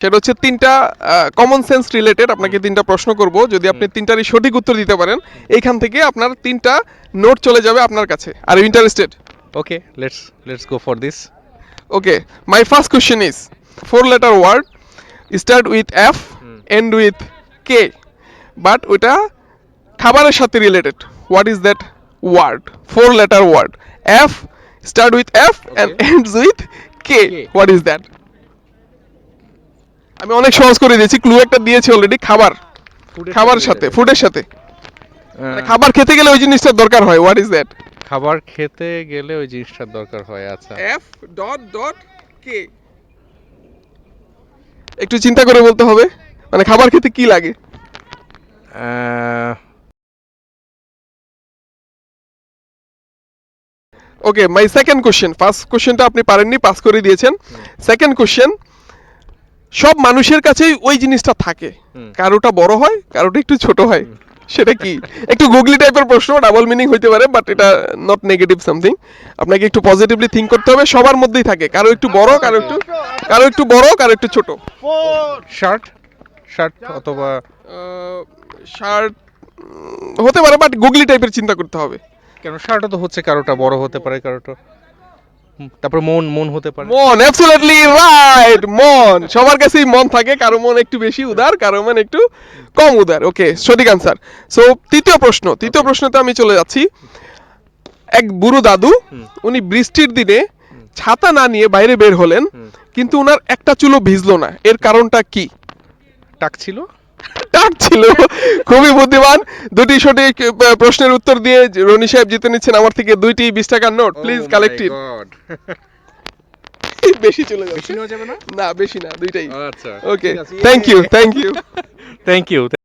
সেটা হচ্ছে তিনটা কমন সেন্স রিলেটেড আপনাকে তিনটা প্রশ্ন করব। যদি আপনি তিনটারই সঠিক উত্তর দিতে পারেন এইখান থেকে আপনার তিনটা নোট চলে যাবে আপনার কাছে। Are you interested okay let's let's go for this. Okay my first question is four letter word start with F end with K but ওটা খাবারের সাথে related what is that word four letter word F start with F and ends with K what is that আমি অনেক সহজ করে দিয়েছি clue একটা দিয়েছি অলরেডি খাবার। খাবারের সাথে ফুডের সাথে মানে খাবার খেতে গেলে ওই জিনিসটার দরকার হয় হোয়াট ইজ দ্যাট খাবার খেতে গেলে ওই জিনিসটার দরকার হয় আচ্ছা। এফ ডট ডট কে একটু চিন্তা করে বলতে হবে মানে খাবার খেতে কি লাগে? Okay my second question first কোশ্চেনটা আপনি পারেননি পাস করে দিয়েছেন। সেকেন্ড কোশ্চেন সব মানুষের কাছেই ওই জিনিসটা থাকে। কারোটা বড় হয় কারোটা একটু ছোট হয়। সেটা কি? একটু গুগলি টাইপের প্রশ্ন ডাবল মিনিং হইতে পারে বাট এটা নট নেগেটিভ সামথিং আপনাকে একটু পজিটিভলি থিঙ্ক করতে হবে সবার মধ্যেই থাকে। কারও একটু বড় কারও একটু কারও একটু বড় কারও একটু ছোট। শার্ট শার্ট অথবা শার্ট হতে পারে বাট গুগলি টাইপের চিন্তা করতে হবে। কেন? শার্টও তো হচ্ছে কারোটা বড় হতে পারে কারোটা তারপর মন মন হতে পারে। মন অ্যাবসলিউটলি রাইট মন। সবার কাছেই মন থাকে কারও মন একটু বেশি উদার কারও মন একটু কম উদার। ওকে সঠিক আনসার সো তৃতীয় প্রশ্ন তৃতীয় প্রশ্নতে আমি চলে যাচ্ছি। এক বুড়ো দাদু উনি বৃষ্টির দিনে ছাতা না নিয়ে বাইরে বের হলেন কিন্তু উনার একটা চুলো ভিজলো না। এর কারণটা কি? টাক ছিল? টাক ছিল? খুবই বুদ্ধিমান। দুটি সঠিক প্রশ্নের উত্তর দিয়ে রনি সাহেব জিতে নিচ্ছেন। আমার থেকে দুইটি বিশ টাকার নোট। প্লিজ কালেক্ট ইট বেশি চলে যাবে বেশি নেওয়া যাবে না? না বেশি না দুইটাই। আচ্ছা। Okay thank you thank you thank you